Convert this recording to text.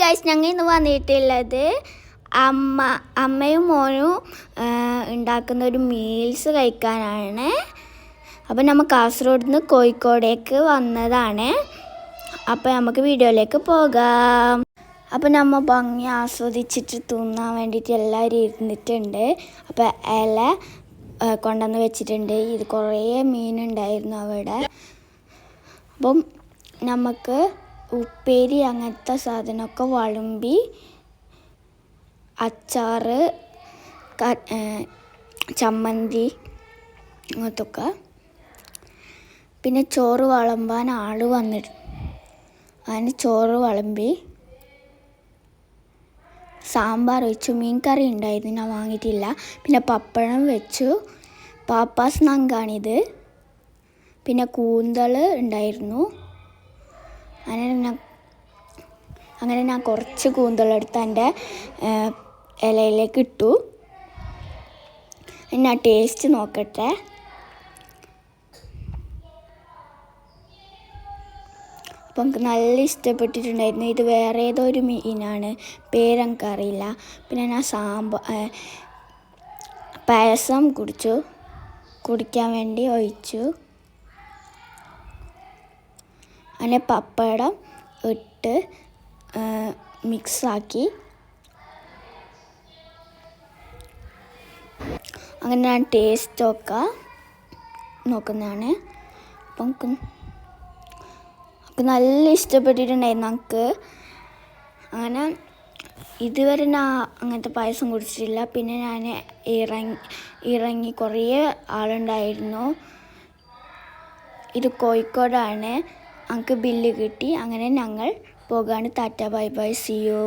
Guys ഞങ്ങൾ ഇന്ന് വന്നിട്ടുള്ളത് അമ്മ അമ്മയും മോനും ഉണ്ടാക്കുന്ന ഒരു മീൽസ് കഴിക്കാനാണ്. അപ്പം നമ്മൾ കാസർഗോഡ് നിന്ന് കോഴിക്കോടേക്ക് വന്നതാണ്. അപ്പോൾ നമുക്ക് വീഡിയോയിലേക്ക് പോകാം. അപ്പോൾ നമ്മൾ ഭംഗി ആസ്വദിച്ചിട്ട് തിന്നാൻ വേണ്ടിയിട്ട് എല്ലാവരും ഇരുന്നിട്ടുണ്ട്. അപ്പോൾ ഇല കൊണ്ടുവന്ന് വെച്ചിട്ടുണ്ട്. ഇത് കുറേ മീനുണ്ടായിരുന്നു അവിടെ. അപ്പം നമുക്ക് ഉപ്പേരി അങ്ങനത്തെ സാധനമൊക്കെ വളമ്പി അച്ചാറ് ചമ്മന്തി അങ്ങനത്തൊക്കെ. പിന്നെ ചോറ് വളമ്പാൻ ആൾ വന്നിരുന്നു അതിന് ചോറ് വളമ്പി. സാമ്പാർ വെച്ചു മീൻ കറി ഉണ്ടായിരുന്നു ഞാൻ വാങ്ങിയിട്ടില്ല. പിന്നെ പപ്പടം വെച്ചു പാപ്പാസ് നങ്കാണിത് പിന്നെ കൂന്തൾ ഉണ്ടായിരുന്നു. അങ്ങനെ ഞാൻ അങ്ങനെ ഞാൻ കുറച്ച് കൂന്തളെടുത്ത് എന്റെ ഇലയിലേക്ക് ഇട്ടു. ഞാൻ ടേസ്റ്റ് നോക്കട്ടെ. അപ്പം എനിക്ക് നല്ല ഇഷ്ടപ്പെട്ടിട്ടുണ്ടായിരുന്നു. ഇത് വേറെ ഏതോ ഒരു മീനാണ്. പേരെനിക്കറിയില്ല പിന്നെ ഞാൻ സാമ്പാ ഏഹ്, പായസം കുടിച്ചു. കുടിക്കാൻ വേണ്ടി ഒഴിച്ചു. അങ്ങനെ പപ്പടം ഇട്ട് മിക്സാക്കി അങ്ങനെ ഞാൻ ടേസ്റ്റൊക്കെ നോക്കുന്നതാണ്. അപ്പം അപ്പം നല്ല ഇഷ്ടപ്പെട്ടിട്ടുണ്ടായിരുന്നു നമുക്ക് അങ്ങനെ ഇതുവരെ ഞാൻ അങ്ങനത്തെ പായസം കുടിച്ചിട്ടില്ല. പിന്നെ ഞാൻ ഇറങ്ങി ഇറങ്ങി കുറേ ആളുണ്ടായിരുന്നു. ഇത് കോഴിക്കോടാണ്. ഞങ്ങൾക്ക് ബില്ല് കിട്ടി. അങ്ങനെ ഞങ്ങൾ പോകാണ്. Ta-ta bye bye. See you